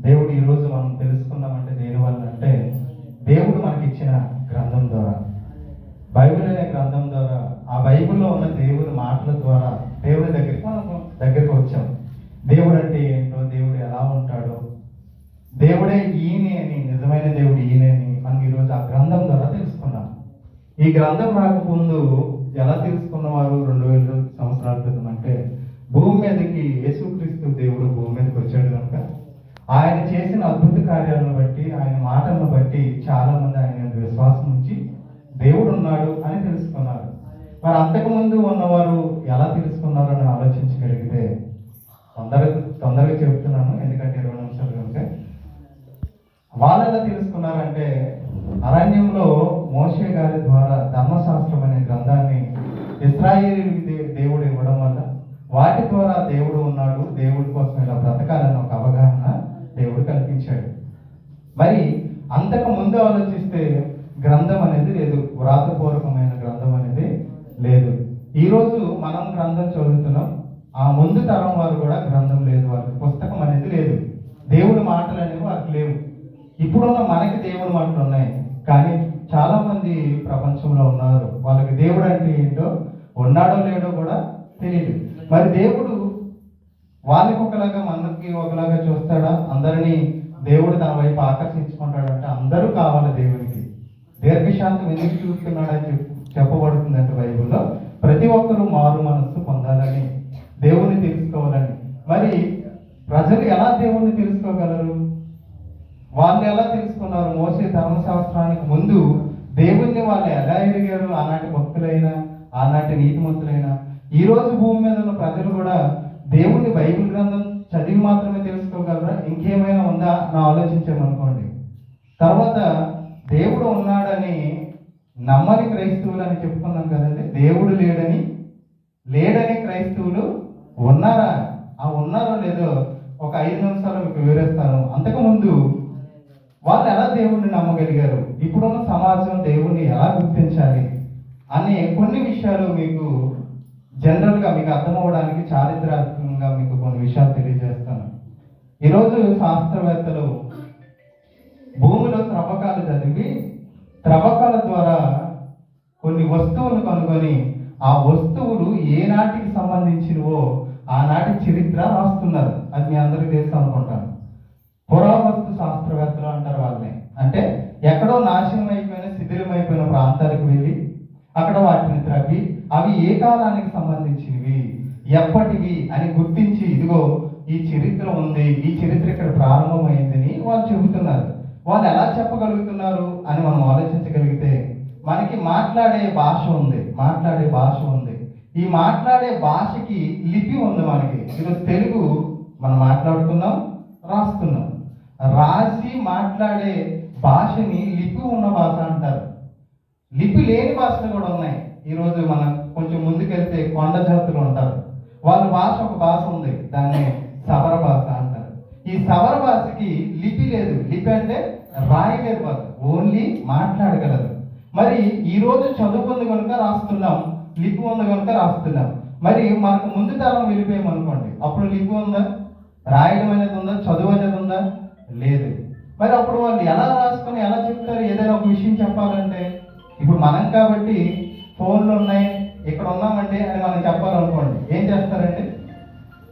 దేవుడు ఈరోజు మనం తెలుసుకున్నామంటే దేని వల్ల అంటే దేవుడు మనకి ఇచ్చిన గ్రంథం ద్వారా. బైబిల్ అనే గ్రంథం ద్వారా ఆ బైబిల్లో ఉన్న దేవుని మాటల ద్వారా దేవుడి దగ్గరికి మనం దగ్గరికి వచ్చాం. దేవుడు అంటే ఏంటో దేవుడు ఎలా ఉంటాడో దేవుడే ఈయనే అని నిజమైన దేవుడు ఈయనే అని మనం ఈరోజు ఆ గ్రంథం ద్వారా తెలుసుకున్నాం. ఈ గ్రంథం రాకముందు ఎలా తెలుసుకున్నవారు రెండు వేల సంవత్సరాల క్రితం అంటే భూమి మీదకి యేసుక్రీస్తు దేవుడు భూమి మీదకి వచ్చాడు. చేసిన అద్భుత కార్యాలను బట్టి ఆయన మాటలను బట్టి చాలా మంది ఆయన విశ్వాసం ఉంచి దేవుడు ఉన్నాడు అని తెలుసుకున్నారు. మరి అంతకుముందు ఉన్నవారు ఎలా తెలుసుకున్నారు అని ఆలోచించగలిగితే తొందరగా తొందరగా చెబుతున్నాను ఎందుకంటే ఇరవై నిమిషాలు ఉంటే. వాళ్ళు ఎలా తెలుసుకున్నారంటే అరణ్యంలో మోషే గారి ద్వారా ధర్మశాస్త్రం అనే గ్రంథాన్ని ఇస్రాయేలీకి దేవుడు ఇవ్వడం వల్ల వాటి ద్వారా దేవుడు ఉన్నాడు దేవుడి కోసం ఇలా బ్రతకాలని ఒక అవగాహన దేవుడు కల్పించాడు మరి అంతకు ముందు ఆలోచిస్తే గ్రంథం అనేది లేదు వ్రాతపూర్వకమైన గ్రంథం అనేది లేదు. ఈరోజు మనం గ్రంథం చదువుతున్నాం. ఆ ముందు తరం వారు కూడా గ్రంథం లేదు వారికి పుస్తకం అనేది లేదు. దేవుడి మాటలు అనేవి వారికి లేవు. ఇప్పుడున్న మనకి దేవుడి మాటలు ఉన్నాయి. కానీ చాలామంది ప్రపంచంలో ఉన్నారు. వాళ్ళకి దేవుడు అంటే ఏంటో ఉన్నాడో లేడో కూడా తెలియదు మరి దేవుడు వాళ్ళకి ఒకలాగా మనకి ఒకలాగా చూస్తాడా? అందరినీ దేవుడు తన వైపు ఆకర్షించుకుంటాడంటే అందరూ కావాలి దేవుడు దీర్ఘశాంతం ఎందుకు చూస్తున్నాడని చెప్పబడుతుందంటే బైబిల్లో? ప్రతి ఒక్కరూ మారు మనస్సు పొందాలని దేవుణ్ణి తెలుసుకోవాలని. మరి ప్రజలు ఎలా దేవుణ్ణి తెలుసుకోగలరు? వాళ్ళు ఎలా తెలుసుకున్నారు? మోసే ధర్మశాస్త్రానికి ముందు దేవుణ్ణి వాళ్ళు ఎలా ఎరిగారు? ఆనాటి భక్తులైనా ఆనాటి నీతిమంతులైనా? ఈ రోజు భూమి మీద ఉన్న ప్రజలు కూడా దేవుణ్ణి బైబిల్ గ్రంథం చదివి మాత్రమే తెలుసుకోగలరా? ఇంకేమైనా ఉందా? అని ఆలోచించామనుకోండి తర్వాత నమ్మని క్రైస్తవులు అని చెప్పుకున్నాం కదండి. దేవుడు లేడని లేడని క్రైస్తవులు ఉన్నారా? ఆ ఉన్నారో లేదో ఒక ఐదు నిమిషాలు మీకు వివరిస్తాను. అంతకుముందు వాళ్ళు ఎలా దేవుణ్ణి నమ్మగలిగారు? ఇప్పుడున్న సమాజం దేవుణ్ణి ఎలా గుర్తించాలి? అనే కొన్ని విషయాలు మీకు జనరల్గా మీకు అర్థమవడానికి చారిత్రాత్మకంగా మీకు కొన్ని విషయాలు తెలియజేస్తాను. ఈరోజు శాస్త్రవేత్తలు భూమిలో త్రవ్వకాలు చదివి త్రవ్వకాల ద్వారా కొన్ని వస్తువులు కనుగొని ఆ వస్తువులు ఏ నాటికి సంబంధించినవో ఆనాటి చరిత్ర రాస్తున్నారు. అది మీ అందరికీ తెలుసు అనుకుంటాను. పురావస్తు శాస్త్రవేత్తలు అంటారు వాళ్ళని. అంటే ఎక్కడో నాశనం అయిపోయిన శిథిలమైపోయిన ప్రాంతాలకు వెళ్ళి అక్కడ వాటిని త్రవ్వి అవి ఏ కాలానికి సంబంధించినవి ఎప్పటివి అని గుర్తించి ఇదిగో ఈ చరిత్ర ఉంది ఈ చరిత్ర ఇక్కడ ప్రారంభమైందని వాళ్ళు చెబుతున్నారు. వాళ్ళు ఎలా చెప్పగలుగుతున్నారు అని మనం ఆలోచించగలిగితే మనకి మాట్లాడే భాష ఉంది మాట్లాడే భాష ఉంది. ఈ మాట్లాడే భాషకి లిపి ఉంది మనకి. ఈరోజు తెలుగు మనం మాట్లాడుతున్నాం రాస్తున్నాం. రాసి మాట్లాడే భాషని లిపి ఉన్న భాష అంటారు. లిపి లేని భాషలు కూడా ఉన్నాయి. ఈరోజు మనం కొంచెం ముందుకెళ్తే కొండ జాతులు ఉంటారు. వాళ్ళ భాష ఒక భాష ఉంది దాన్ని సబర భాష అంటారు ఈ సవర భాషకి లిపి లేదు. లిపి అంటే రాయలేరు వారు ఓన్లీ మాట్లాడగలరు మరి ఈ రోజు చదువుకుంది కనుక రాస్తున్నాం. లిపి ఉంది కనుక రాస్తున్నాం. మరి మనకు ముందు తరం వెళ్ళిపోయామనుకోండి. అప్పుడు లిపి ఉందా? రాయడం అనేది ఉందా? చదువు అనేది ఉందా? లేదు. మరి అప్పుడు వాళ్ళు ఎలా రాసుకొని ఎలా చెప్తారు? ఏదైనా ఒక విషయం చెప్పాలంటే? ఇప్పుడు మనం కాబట్టి ఫోన్లు ఉన్నాయి. ఇక్కడ ఉన్నామండి అని మనం చెప్పాలనుకోండి. ఏం చేస్తారండి?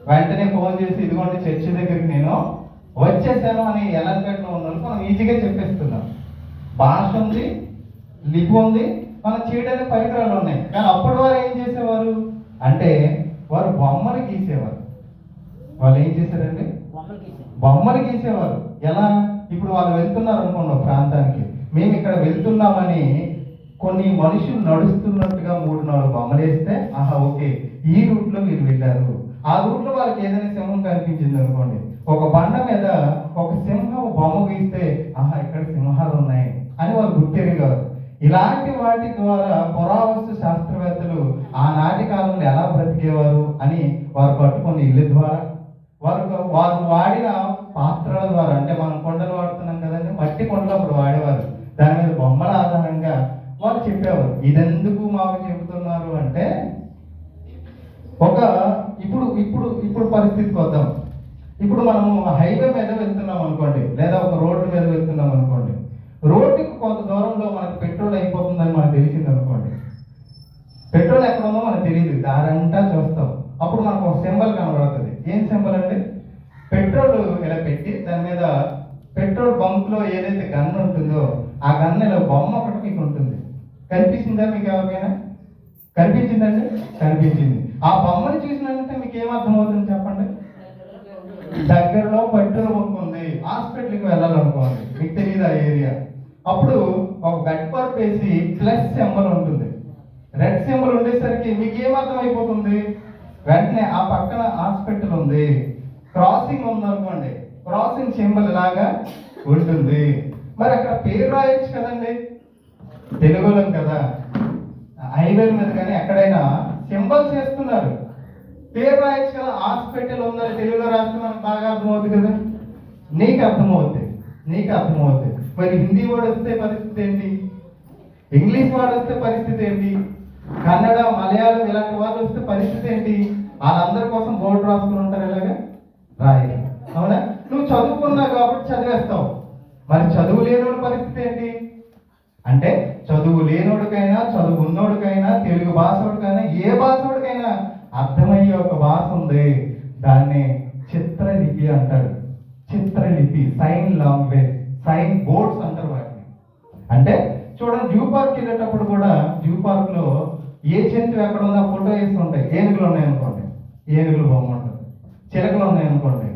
వెంటనే ఫోన్ చేసి ఇదిగోండి చర్చి దగ్గరికి నేను వచ్చేసాను అని ఎలాంటి ఉన్నాను మనం ఈజీగా చెప్పేస్తున్నాం. భాష ఉంది లిపి ఉంది మనం చేయడానికి పరికరాలు ఉన్నాయి. కానీ అప్పటి వారు ఏం చేసేవారు? అంటే వారు బొమ్మలు గీసేవారు. వాళ్ళు ఏం చేశారండి? బొమ్మలు గీసేవారు. ఎలా? ఇప్పుడు వాళ్ళు వెళ్తున్నారు అనుకోండి ప్రాంతానికి. మేము ఇక్కడ వెళ్తున్నామని కొన్ని మనుషులు నడుస్తున్నట్టుగా మూడు నాలుగు బొమ్మలు వేస్తే ఆహా ఓకే ఈ రూట్లో మీరు వెళ్ళారు. ఆ రూట్లో వాళ్ళకి ఏదైనా సింహం కనిపించింది అనుకోండి. ఒక బండ మీద ఒక సింహం బొమ్మ గీస్తే ఆహా ఇక్కడ సింహాలు ఉన్నాయి అని వాళ్ళు గుర్తెరిగారు. ఇలాంటి వాటి ద్వారా పురావస్తు శాస్త్రవేత్తలు ఆనాటి కాలంలో ఎలా బ్రతికేవారు అని వారు పట్టుకున్న ఇల్లు ద్వారా వారు వారు వాడిన పాత్రల ద్వారా అంటే మనం కొండలు వాడుతున్నాం కదండి మట్టి కొండలు అప్పుడు వాడేవారు దాని మీద బొమ్మల ఆధారంగా వాళ్ళు చెప్పేవారు ఇదెందుకు మాకు చెబుతున్నారు అంటే ఒక ఇప్పుడు మనము హైవే మీద వెళ్తున్నాం అనుకోండి లేదా ఒక రోడ్డు మీద వెళ్తున్నాం అనుకోండి రోడ్డుకి కొంత దూరంలో మనకు పెట్రోల్ అయిపోతుందని మనకు తెలిసింది అనుకోండి. పెట్రోల్ ఎక్కడ ఉందో మనకు తెలియదు దారంతా చూస్తాం. అప్పుడు మనకు ఒక సింబల్ కనబడుతుంది. ఏం సింబల్ అండి? పెట్రోల్ ఇలా పెట్టి దాని మీద పెట్రోల్ బంక్లో ఏదైతే గన్ ఉంటుందో ఆ గన్ ఇలా బొమ్మ ఒకటి మీకు ఉంటుంది. కనిపిస్తుందా మీకు ఎవరికైనా? కనిపించిందండి? కనిపించింది. ఆ బొమ్మను చూసినంటే మీకు ఏం అర్థమవుతుంది చెప్పండి దగ్గరలో పెట్రోల్ బంక్ ఉంది హాస్పిటల్కి వెళ్ళాలనుకోండి మీకు తెలియదు ఆ ఏరియా? అప్పుడు ఒక బెడ్ పర్ప్ వేసి ప్లస్ సింబల్ ఉంటుంది. రెడ్ సింబల్ ఉండేసరికి మీకు ఏమర్థం అయిపోతుంది? వెంటనే ఆ పక్కన హాస్పిటల్ ఉంది. క్రాసింగ్ ఉంది అనుకోండి. క్రాసింగ్ సింబల్ లాగా ఉంటుంది. మరి అక్కడ పేరు రాయొచ్చు కదండి? తెలుగులో కదా. హైవేల మీద కానీ ఎక్కడైనా సింబల్స్ వేస్తున్నారు పేరు రాయొచ్చు కదా. హాస్పిటల్ ఉందని తెలుగులో రాస్తే మనకు బాగా అర్థమవుతుంది కదా. నీకు అర్థమవుతుంది నీకు అర్థమవుతుంది మరి హిందీ వాడు వస్తే పరిస్థితి ఏంటి? ఇంగ్లీష్ వాడు వస్తే పరిస్థితి ఏంటి? కన్నడ మలయాళం ఇలాంటి వాళ్ళు వస్తే పరిస్థితి ఏంటి? వాళ్ళందరి కోసం బోర్డు రాసుకుని ఉంటారు ఇలాగా రాయి అవునా? నువ్వు చదువుకున్నావు కాబట్టి చదివేస్తావు. మరి చదువు లేనోడి పరిస్థితి ఏంటి? అంటే చదువు లేనోడికైనా చదువు ఉన్నోడికైనా తెలుగు భాషోడికైనా ఏ భాషోడికైనా అర్థమయ్యే ఒక భాష ఉంది. దాన్ని చిత్రలిపి అంటారు. చిత్రలిపి సైన్ లాంగ్వేజ్ సైన్ బోర్డ్స్ అంటారు వాటిని. అంటే చూడండి జూ పార్క్ వెళ్ళేటప్పుడు కూడా జూ పార్క్లో ఏ జంతువు ఎక్కడ ఉందో ఫోటో వేసి ఉంటాయి. ఏనుగులు ఉన్నాయి అనుకోండి. ఏనుగులు బొమ్మ ఉంటుంది చిలకలు ఉన్నాయి అనుకోండి.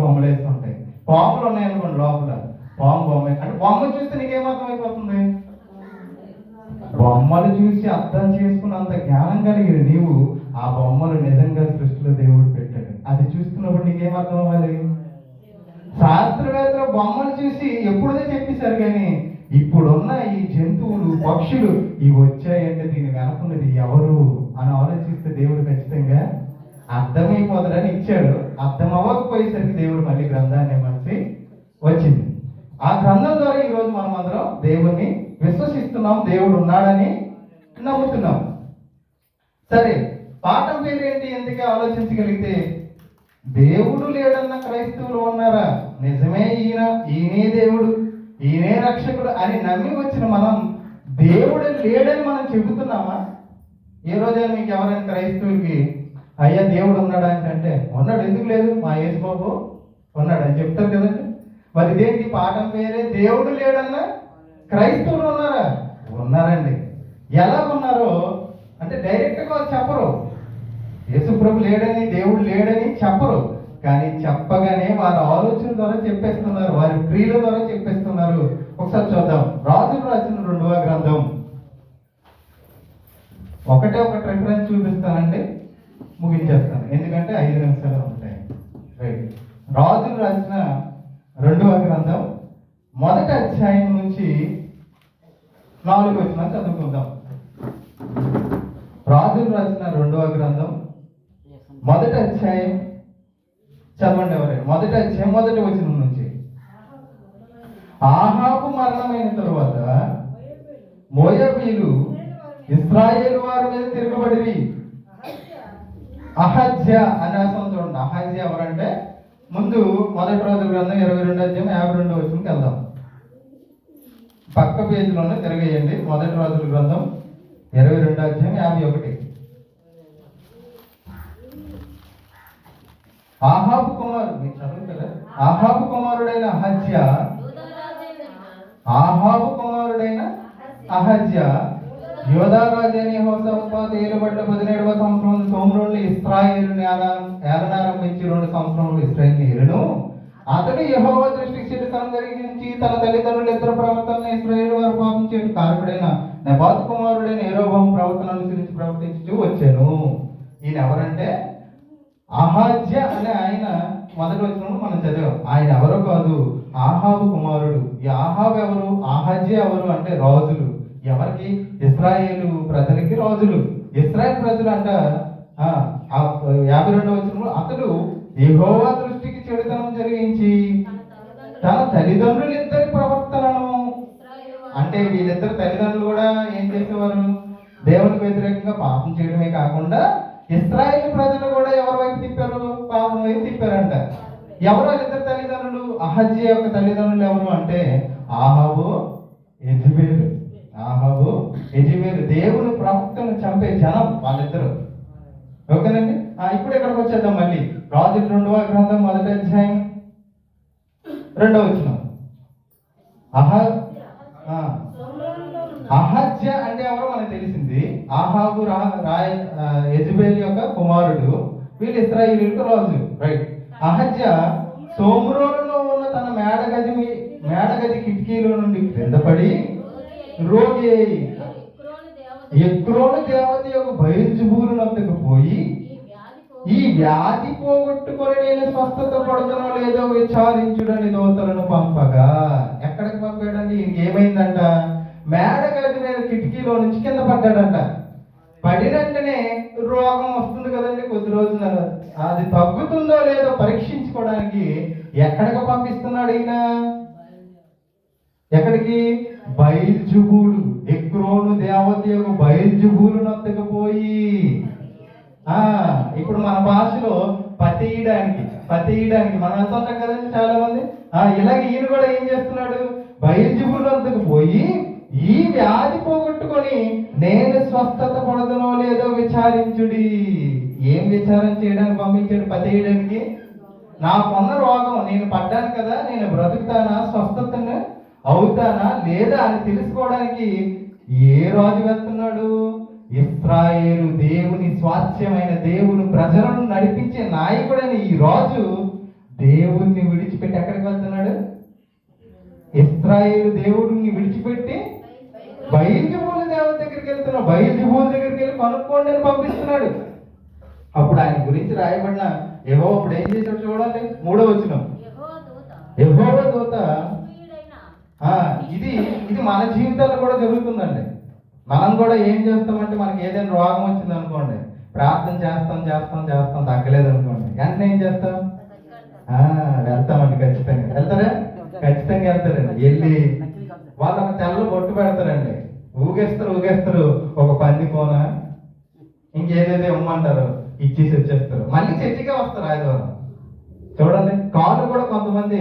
బొమ్మలు వేసి ఉంటాయి. పాములు ఉన్నాయి అనుకోండి లోపల. పాము బొమ్మ అంటే బొమ్మ చూస్తే నీకేం అర్థమైపోతుంది? బొమ్మలు చూసి అర్థం చేసుకున్నంత జ్ఞానం కలిగిన నీవు ఆ బొమ్మలు నిజంగా సృష్టిలో దేవుడు పెట్టాడు. అది చూస్తున్నప్పుడు నీకేం అర్థం అవ్వాలి? శాస్త్రవేత్తలు బొమ్మలు చూసి ఎప్పుడో చెప్పేశారు కానీ ఇప్పుడున్న ఈ జంతువులు పక్షులు ఇవి వచ్చాయంటే దీని వెనకున్నది ఎవరు అని ఆలోచిస్తే దేవుడు ఖచ్చితంగా అర్థమైపోతాడని ఇచ్చాడు. అర్థం అవ్వకపోయేసరికి దేవుడు మళ్ళీ గ్రంథాన్ని ఇవ్వాల్సి వచ్చింది. ఆ గ్రంథం ద్వారా ఈరోజు మనం అందరం దేవుణ్ణి విశ్వసిస్తున్నాం దేవుడు ఉన్నాడని నమ్ముతున్నాం. సరే పాఠం పేరు ఏంటి? ఎందుకే ఆలోచించగలిగితే దేవుడు లేడన్న క్రైస్తవులు ఉన్నారా? నిజమే ఈయన ఈయనే దేవుడు ఈయనే రక్షకుడు అని నమ్మి వచ్చిన మనం దేవుడు లేడని మనం చెబుతున్నామా? ఏ రోజైనా మీకు ఎవరైనా క్రైస్తవులకి అయ్యా దేవుడు ఉన్నాడా? అంటే ఉన్నాడు ఎందుకు లేదు? మా యేసుబాబు ఉన్నాడు అని చెప్తారు కదండి. మరి ఇదేంటి పాఠం పేరే దేవుడు లేడన్నా క్రైస్తవులు ఉన్నారా? ఉన్నారండి. ఎలా ఉన్నారో అంటే డైరెక్ట్గా వాళ్ళు చెప్పరు. యేసుప్రభు లేడని దేవుడు లేడని చెప్పరు. కానీ చెప్పగానే వారి ఆలోచన ద్వారా చెప్పేస్తున్నారు వారి క్రియల ద్వారా చెప్పేస్తున్నారు. ఒకసారి చూద్దాం. రాజులు రాసిన రెండవ గ్రంథం. ఒకటే ఒకటి రెఫరెన్స్ చూపిస్తానండి. ముగించేస్తాను. ఎందుకంటే ఐదు నిమిషాలు ఉంటాయి. రైట్ రాజులు రాసిన రెండవ గ్రంథం. మొదటి అధ్యాయం నుంచి నాలుగు వచ్చిన చదువుకుందాం. రాజులు రాసిన రెండవ గ్రంథం. మొదటి అధ్యాయం చదవండి ఎవరైనా మొదటి అధ్యాయం మొదటి వచనం నుంచి. ఆహాకు మరణమైన తరువాత మోయబీలు ఇస్రాయేల్ వారి మీద తిరగబడి అహజ్య అనే చూడండి. అహజ్య ఎవరంటే? ముందు మొదటి రోజు గ్రంథం ఇరవై రెండు అధ్యాయం యాభై రెండు వచ్చినకి వెళ్దాం. పక్క పేజీలోనే తిరగేయండి. మొదటి రోజుల గ్రంథం ఇరవై రెండు అధ్యాయం యాభై ఒకటి. ఆహాబు కుమారుడు మీరు చదువుతారా ఆహాబు కుమారుడైన అహజ్య. ఆహాబు కుమారుడైన అహజ్య. యోధారాజని హోసపాత ఏలుబడ్డ పదిహేడవ సంవత్సరం సోమరులు ఇస్రాయేలు ఏలనారంభించి రెండు సంవత్సరములు ఇస్రాయేల్ ఏలును. అతడు యహోవ దృష్టికి చెడు జరిగించి తన తల్లిదండ్రులు ఇద్దరు ప్రవర్తన ఇస్రాయేల్ వారు పాపించే కారకుడైన నెబాత్ కుమారుడైన ఏరోభం ప్రవర్తన అనుసరించి ప్రవర్తించు వచ్చాను. ఈయన ఎవరంటే అహాజ్య అనే ఆయన మొదటి వచ్చినప్పుడు మనం చదివాం. ఆయన ఎవరో కాదు ఆహాబు కుమారుడు. ఈ ఆహాబు ఎవరు? ఆహాజ్య ఎవరు అంటే రాజులు. ఎవరికి? ఇస్రాయేలు ప్రజలకి రాజులు. ఇస్రాయేల్ ప్రజలు అంట ఆ, యాభై రెండవ వచ్చినప్పుడు అతడు యెహోవా దృష్టికి చెడుతనం జరిగించి తన తల్లిదండ్రులు ఇద్దరి ప్రవర్తనను అంటే వీళ్ళిద్దరు తల్లిదండ్రులు కూడా ఏం చేసేవారు? దేవునికి వ్యతిరేకంగా పాపం చేయడమే కాకుండా ఇస్రాయేల్ ప్రజలు కూడా ఎవరి వైపు తిప్పారు? పాపం వైపు తిప్పారంట? ఎవరు వాళ్ళిద్దరు తల్లిదండ్రులు? అహజ్య యొక్క తల్లిదండ్రులు ఎవరు అంటే ఆహాబు ఎజిబేలు ఆహాబు ఎజిబేలు దేవుని ప్రవక్తను చంపే జనం వాళ్ళిద్దరు. ఓకేనండి? ఇప్పుడు ఇక్కడికి వచ్చేద్దాం మళ్ళీ. రాజుల రెండవ గ్రంథం మొదటి అధ్యాయం. రెండవ వచ్చిన అహ అహజ్య అంటే ఎవరో మనకు తెలిసింది ఆహాబు రా రాయ ఆ, యొక్క కుమారుడు వీళ్ళు ఇస్రాయిలీలకు రాజు రైట్ అహజ్య సోమరోలులో ఉన్న తన మేడగది మేడగది కిటికీలో నుండి క్రింద పడి రోగి అయి ఎక్రోను దేవత యొక్క బయలుజుబూరు పోయి ఈ వ్యాధి పోగొట్టుకొని నేను స్వస్థత పడుతున్నా లేదో విచారించుడని దోతలను పంపగా. ఎక్కడికి పంపాడండి? ఇంకేమైందంట? మేడగది నేను కిటికీలో నుంచి కింద పడ్డాడంట. పడిన వెంటనే రోగం వస్తుంది కదండి కొద్ది రోజుల అది తగ్గుతుందో లేదో పరీక్షించుకోవడానికి ఎక్కడికి పంపిస్తున్నాడు ఈయన? ఎక్కడికి? బయల్జుబూలు. ఎక్రోను దేవత యొక్క బయల్జుబూలు నొత్తకపోయి. ఆ ఇప్పుడు మన భాషలో పతేయడానికి పతేయడానికి మనం వెళ్తుంటాం కదండి చాలా మంది ఆ ఇలాగ ఈయన కూడా ఏం చేస్తున్నాడు? బయల్జుబూలు వద్దకు పోయి ఈ వ్యాధి పోగొట్టుకొని నేను స్వస్థత పొడదనో లేదో విచారించుడి. ఏం విచారం చేయడానికి పంపించాడు పతేయడానికి నాకున్న రోగం నేను పడ్డాను కదా నేను బ్రతుకుతానా స్వస్థతను అవుతానా లేదా అని తెలుసుకోవడానికి ఏ రాజు వెళ్తున్నాడు? ఇస్రాయేలు దేవుని స్వాస్థ్యమైన దేవుని ప్రజలను నడిపించే నాయకుడని ఈ రాజు దేవుణ్ణి విడిచిపెట్టి ఎక్కడికి వెళ్తున్నాడు? ఇస్రాయేలు దేవుడిని విడిచిపెట్టి బయలుజబూల దేవత దగ్గరికి వెళ్తున్నావు బయలుజబూల దగ్గరికి వెళ్ళి కనుక్కోండి అని పంపిస్తున్నాడు. అప్పుడు ఆయన గురించి రాయబడిన ఏవో అప్పుడు ఏం చేశాడు చూడండి. మూడో వచ్చిన యెహోవ దూత ఆ, ఇది ఇది మన జీవితాల్లో కూడా జరుగుతుందండి. మనం కూడా ఏం చేస్తామంటే మనకి ఏదైనా రోగం వచ్చింది అనుకోండి. ప్రార్థన చేస్తాం చేస్తాం చేస్తాం తగ్గలేదు అనుకోండి. వెంటనే ఏం చేస్తాం? వెళ్తామండి ఖచ్చితంగా. వెళ్తారా? ఖచ్చితంగా వెళ్తారండి. వెళ్ళి వాళ్ళు ఒక తెల్ల బొట్టు పెడతారండి. ఊగేస్తారు ఊగేస్తారు. ఒక పంది కోన ఇంకేదేదో ఇమ్మంటారు ఇచ్చేసి వచ్చేస్తారు. మళ్ళీ చర్చికే వస్తారు ఆదివారం. చూడండి కాళ్ళు కూడా కొంతమంది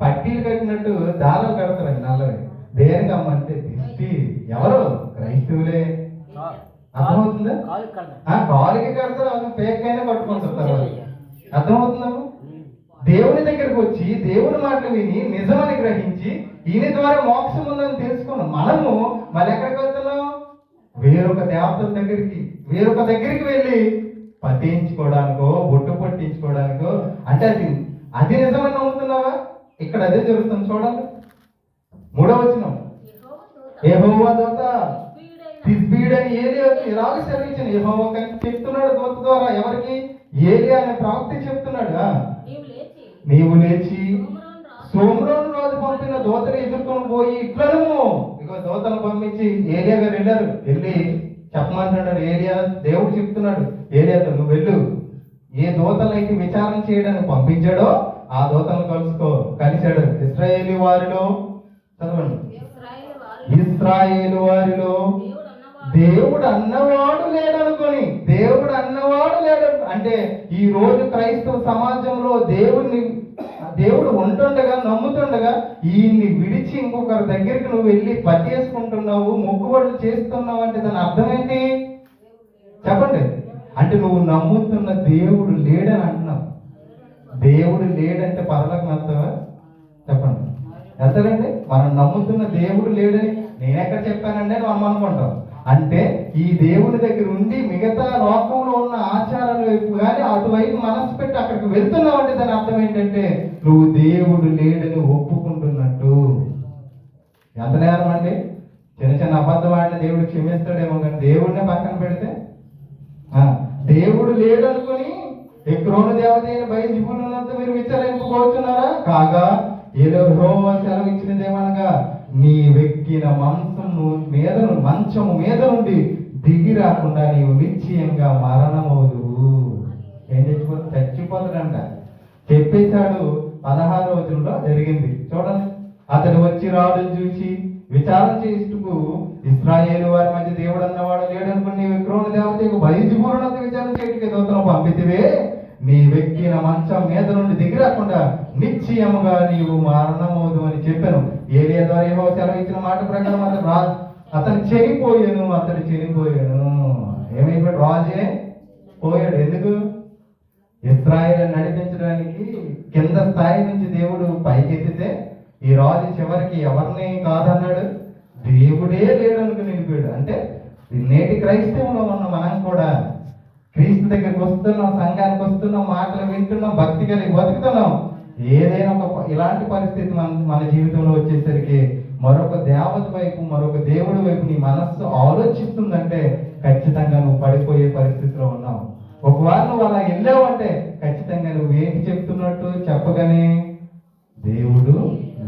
పట్టీలు కట్టినట్టు దారాలు కడతారండి నల్లవి. దేనికి అమ్మంటే దిష్టి. ఎవరు? క్రైస్తవులే. అర్థమవుతుందా? ఆ కాలుకి కడతారు ఫేక్ అయినా పట్టుకుంటారు అర్థమవుతుందా వచ్చి దేవుని మాటలు విని నిజమని గ్రహించి ఈయన ద్వారా మోక్షం ఉందని తెలుసుకున్న మనము మళ్ళీ ఎక్కడికి వెళ్తున్నాం? వేరొక దేవతల దగ్గరికి వేరొక దగ్గరికి వెళ్ళి పట్టించుకోవడానికో బొట్టు పట్టించుకోవడానికో అంటే అది అది నిజమని నమ్ముతున్నావా? ఇక్కడ అదే జరుగుతుంది చూడండి. మూడవ వచ్చిన ఏహోవా దోత తిస్బీడ్ అని ఏలియా ఇలాగ సెలవిచ్చిన. యెహోవా చెప్తున్నాడు దోత ద్వారా ఎవరికి? ఏలియా అనే ప్రాప్తి చెప్తున్నాడు నీవు లేచి సోమరోను రాజు పంపిన దూతని ఎదుర్కొని పోయి ఇట్లను ఇగో దూతను పంపించి ఏలియా గారు వెళ్ళారు. వెళ్ళి చెప్పమంటున్నాడు ఏలియా దేవుడు చెప్తున్నాడు ఏలియాతో నువ్వు వెళ్ళు. ఏ దూతలైతే విచారణ చేయడానికి పంపించాడో ఆ దూతను కలుసుకో కలిశాడు. ఇస్రాయేలీ వారిలో చదవండి. ఇస్రాయేలు వారిలో దేవుడు అన్నవాడు లేడనుకొని దేవుడు అన్నవాడు లేడు. అంటే ఈ రోజు క్రైస్తవ సమాజంలో దేవుడిని దేవుడు ఉంటుండగా నమ్ముతుండగా ఈయన్ని విడిచి ఇంకొకరి దగ్గరికి నువ్వు వెళ్ళి పట్టేసుకుంటున్నావు మొక్కుబడులు చేస్తున్నావు అంటే దాని అర్థం ఏంటి చెప్పండి. అంటే నువ్వు నమ్ముతున్న దేవుడు లేడని అంటున్నావు. దేవుడు లేడంటే పరలోకం వెళ్తావా? చెప్పండి. వెళ్తారండి మనం నమ్ముతున్న దేవుడు లేడని నేను ఎక్కడ చెప్పానండి అని మనం అనుకుంటాం. అంటే ఈ దేవుని దగ్గర ఉండి మిగతా లోకంలో ఉన్న ఆచారాల వైపు కానీ అటువైపు మనసు పెట్టి అక్కడికి వెళ్తున్నావు అంటే దాని అర్థం ఏంటంటే నువ్వు దేవుడు లేడని ఒప్పుకుంటున్నట్టు. ఎంత నేరం అండి? చిన్న చిన్న అబద్ధం ఆడిన దేవుడు క్షమిస్తాడేమో కానీ దేవుడినే పక్కన పెడితే? దేవుడు లేడనుకుని ఎక్రోను దేవత అయిన బయలుపునంత మీరు విచారించుకోవచ్చున్నారా? కాగా ఏదో యెహోవా సెలవు ఇచ్చినదేమనగా నీ వెక్కిన మంచము మీద మంచం మంచము మీద నుండి దిగి రాకుండా నీవు నిశ్చయంగా మరణమవుదు ఏం చచ్చిపోతుంది చచ్చిపోతాడంట. చెప్పేశాడు పదహారు రోజుల్లో జరిగింది. చూడండి. అతడు వచ్చి రావడం చూసి విచారణ చేస్తుకు ఇస్రాయేల్ వారి మధ్య దేవుడు అన్నవాడు లేడనుకుని నీవు దేవతకు బయలుపూర్ణత విచారణ చేయటికి దూతను పంపితివే. నీ వెక్కిన మంచం మీద నుండి దిగిరాకుండా నిశ్చయముగా నీవు మరణమోదు అని చెప్పాను. ఏలియా ద్వారా ఏమో సెలవు ఇచ్చిన మాట ప్రకారం అతను రా అతను చనిపోయాను అతను చనిపోయాను ఏమైపోయాడు? రాజే పోయాడు. ఎందుకు? ఇస్రాయేల్ నడిపించడానికి కింద స్థాయి నుంచి దేవుడు పైకెత్తితే ఈ రాజు చివరికి ఎవరిని కాదన్నాడు? దేవుడే లేడు అనుకుని నిలిపాడు. అంటే నేటి క్రైస్తవంలో ఉన్న మనం కూడా క్రీస్తు దగ్గరికి వస్తున్నాం సంఘానికి వస్తున్నాం మాటలు వింటున్నాం భక్తి కలిగి బతుకుతున్నాం. ఏదైనా ఒక ఇలాంటి పరిస్థితి మన మన జీవితంలో వచ్చేసరికి మరొక దేవత వైపు మరొక దేవుడి వైపు నీ మనస్సు ఆలోచిస్తుందంటే ఖచ్చితంగా నువ్వు పడిపోయే పరిస్థితిలో ఉన్నావు. ఒకవేళ నువ్వు అలా వెళ్ళావు అంటే ఖచ్చితంగా నువ్వు ఏంటి చెప్తున్నట్టు చెప్పగానే దేవుడు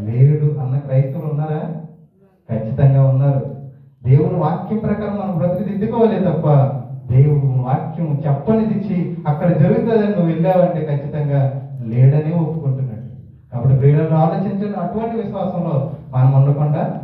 లేడు అన్న క్రైస్తవులు ఉన్నారా? ఖచ్చితంగా ఉన్నారు. దేవుని వాక్యం ప్రకారం మనం బ్రతుకు దిద్దుకోవాలి తప్ప దేవుడు వాక్యం చెప్పనిదిచ్చి అక్కడ జరుగుతుందని నువ్వు వెళ్ళావంటే ఖచ్చితంగా లేడని ఒప్పుకుంటున్నాడు. కాబట్టి ప్రియులను ఆలోచించండి. అటువంటి విశ్వాసంలో మనం ఉండకుండా